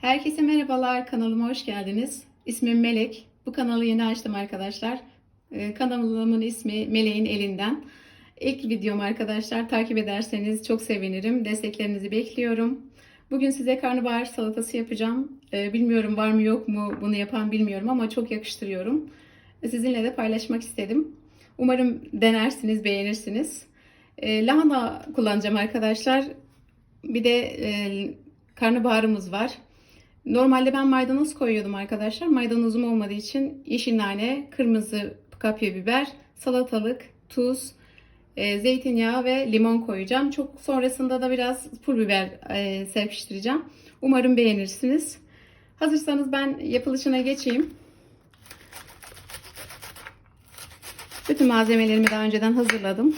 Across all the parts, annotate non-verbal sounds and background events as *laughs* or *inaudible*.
Herkese merhabalar, kanalıma hoş geldiniz. İsmim Melek. Bu kanalı yeni açtım arkadaşlar. Ee, Kanalımın ismi Meleğin Elinden. İlk videom arkadaşlar. Takip ederseniz çok sevinirim. Desteklerinizi bekliyorum. Bugün size karnabahar salatası yapacağım. Ee, Bilmiyorum var mı yok mu bunu yapan bilmiyorum ama çok yakıştırıyorum. Sizinle de paylaşmak istedim. Umarım denersiniz, beğenirsiniz. Ee, Lahana kullanacağım arkadaşlar. Bir de e, karnabaharımız var. Normalde ben maydanoz koyuyordum arkadaşlar. Maydanozum olmadığı için yeşil nane, kırmızı kapya biber, salatalık, tuz, e, zeytinyağı ve limon koyacağım. Çok sonrasında da biraz pul biber e, serpiştireceğim. Umarım beğenirsiniz. Hazırsanız ben yapılışına geçeyim. Bütün malzemelerimi daha önceden hazırladım.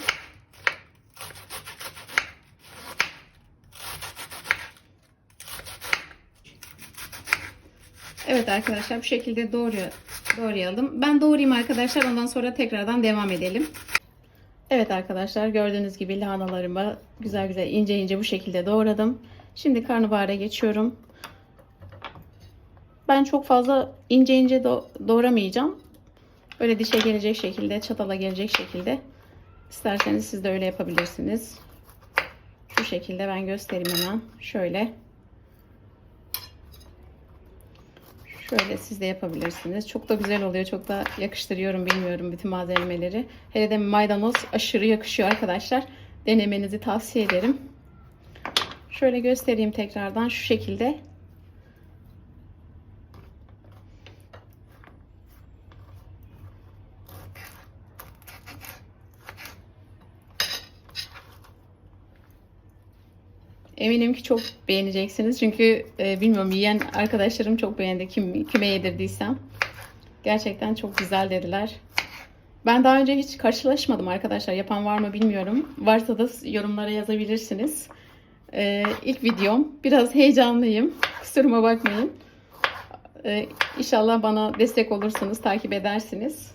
Evet arkadaşlar bu şekilde doğru doğrayalım. Ben doğrayayım arkadaşlar ondan sonra tekrardan devam edelim. Evet arkadaşlar gördüğünüz gibi lahanalarımı güzel güzel ince ince bu şekilde doğradım. Şimdi karnabahara geçiyorum. Ben çok fazla ince ince do- doğramayacağım. Böyle dişe gelecek şekilde, çatala gelecek şekilde. İsterseniz siz de öyle yapabilirsiniz. Şu şekilde ben göstereyim hemen. Şöyle. Şöyle siz de yapabilirsiniz. Çok da güzel oluyor. Çok da yakıştırıyorum bilmiyorum bütün malzemeleri. Hele de maydanoz aşırı yakışıyor arkadaşlar. Denemenizi tavsiye ederim. Şöyle göstereyim tekrardan şu şekilde. Eminim ki çok beğeneceksiniz. Çünkü e, bilmiyorum yiyen arkadaşlarım çok beğendi. Kim, kime yedirdiysem. Gerçekten çok güzel dediler. Ben daha önce hiç karşılaşmadım arkadaşlar. Yapan var mı bilmiyorum. Varsa da yorumlara yazabilirsiniz. E, ilk videom. Biraz heyecanlıyım. Kusuruma bakmayın. E, inşallah bana destek olursunuz. Takip edersiniz.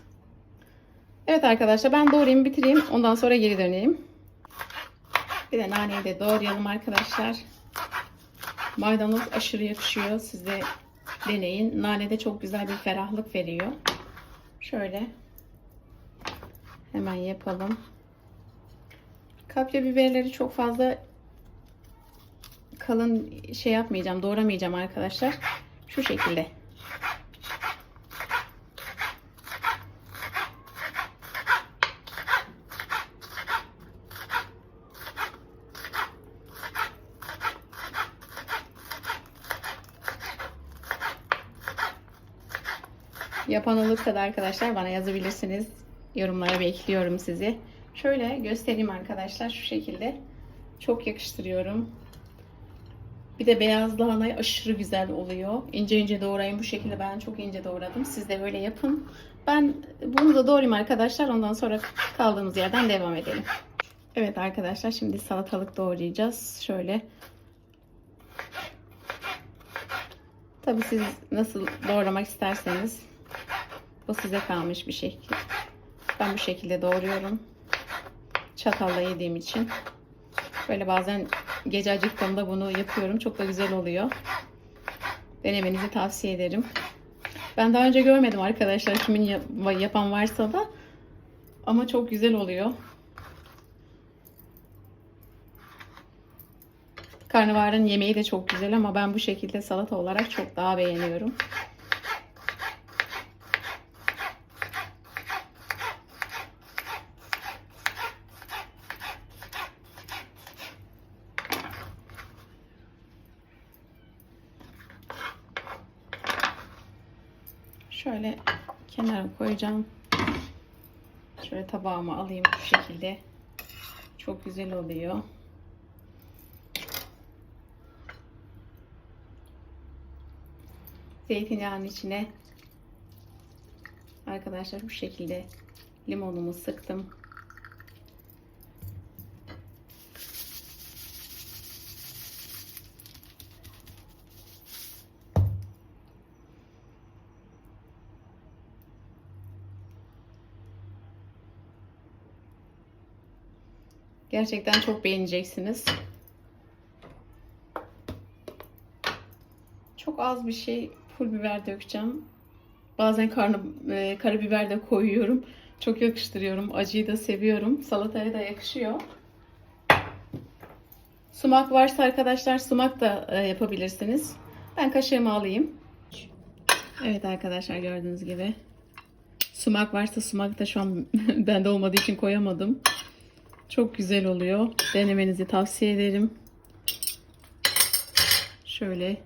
Evet arkadaşlar ben doğrayayım bitireyim. Ondan sonra geri döneyim. Bir de naneyi de doğrayalım arkadaşlar. Maydanoz aşırı yakışıyor. Siz de deneyin. Nane de çok güzel bir ferahlık veriyor. Şöyle. Hemen yapalım. Kapya biberleri çok fazla kalın şey yapmayacağım. Doğramayacağım arkadaşlar. Şu şekilde. Yapan olursa da arkadaşlar bana yazabilirsiniz. Yorumlara bekliyorum sizi. Şöyle göstereyim arkadaşlar şu şekilde. Çok yakıştırıyorum. Bir de beyaz lahana aşırı güzel oluyor. İnce ince doğrayın bu şekilde ben çok ince doğradım. Siz de böyle yapın. Ben bunu da doğrayayım arkadaşlar. Ondan sonra kaldığımız yerden devam edelim. Evet arkadaşlar şimdi salatalık doğrayacağız. Şöyle. Tabi siz nasıl doğramak isterseniz bu size kalmış bir şey. Ben bu şekilde doğruyorum. Çatalla yediğim için. Böyle bazen gece acıktığımda bunu yapıyorum. Çok da güzel oluyor. Denemenizi tavsiye ederim. Ben daha önce görmedim arkadaşlar. Kimin yap- yapan varsa da. Ama çok güzel oluyor. Karnabaharın yemeği de çok güzel ama ben bu şekilde salata olarak çok daha beğeniyorum. Şöyle kenara koyacağım. Şöyle tabağıma alayım bu şekilde. Çok güzel oluyor. Zeytinyağının içine arkadaşlar bu şekilde limonumu sıktım. Gerçekten çok beğeneceksiniz. Çok az bir şey pul biber dökeceğim. Bazen karnı, e, karabiber de koyuyorum. Çok yakıştırıyorum. Acıyı da seviyorum. Salataya da yakışıyor. Sumak varsa arkadaşlar sumak da e, yapabilirsiniz. Ben kaşığımı alayım. Evet arkadaşlar gördüğünüz gibi. Sumak varsa sumak da şu an *laughs* bende olmadığı için koyamadım. Çok güzel oluyor. Denemenizi tavsiye ederim. Şöyle.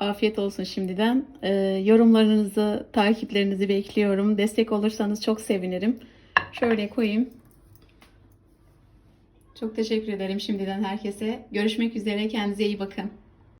Afiyet olsun şimdiden. Ee, yorumlarınızı, takiplerinizi bekliyorum. Destek olursanız çok sevinirim. Şöyle koyayım. Çok teşekkür ederim şimdiden herkese. Görüşmek üzere. Kendinize iyi bakın.